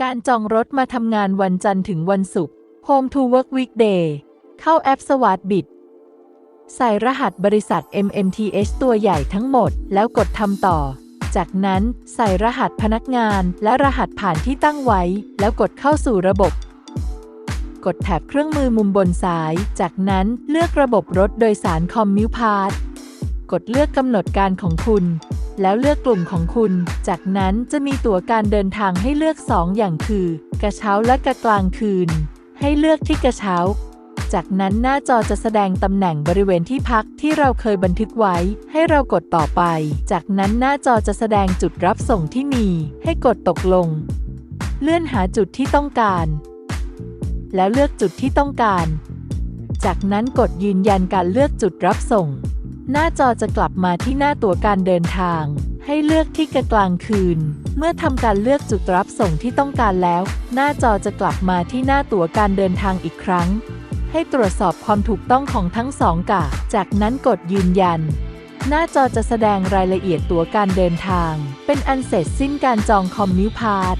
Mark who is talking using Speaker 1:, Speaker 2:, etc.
Speaker 1: การจองรถมาทำงานวันจันทร์ถึงวันศุกร์ Home to Work Weekday เข้าแอปสว a ดบิดใส่รหัสบริษัท MMTH ตัวใหญ่ทั้งหมด แล้วกดทำต่อ จากนั้นใส่รหัสพนักงานและรหัสผ่านที่ตั้งไว้ แล้วกดเข้าสู่ระบบ กดแถบเครื่องมือมุมบนซ้าย จากนั้นเลือกระบบรถโดยสารคอมมิวพาสกดเลือกกำหนดการของคุณ แล้วเลือกกลุ่มของคุณ จากนั้นจะมีตั๋วการเดินทางให้เลือก 2 อย่างคือ กระเช้าและกระกลางคืน ให้เลือกที่กระเช้า จากนั้นหน้าจอจะแสดงตำแหน่งบริเวณที่พักที่เราเคยบันทึกไว้ ให้เรากดต่อไป จากนั้นหน้าจอจะแสดงจุดรับส่งที่มี ให้กดตกลง เลื่อนหาจุดที่ต้องการ แล้วเลือกจุดที่ต้องการ จากนั้นกดยืนยันการเลือกจุดรับส่ง หน้าจอจะกลับมาที่หน้าตั๋วการเดินทาง ให้เลือกที่กลางคืน เมื่อทำการเลือกจุดรับส่งที่ต้องการแล้ว หน้าจอจะกลับมาที่หน้าตั๋วการเดินทางอีกครั้ง ให้ตรวจสอบความถูกต้องของทั้งสองกะ จากนั้นกดยืนยัน หน้าจอจะแสดงรายละเอียดตั๋วการเดินทาง เป็นอันเสร็จสิ้นการจองคอมมิวพาส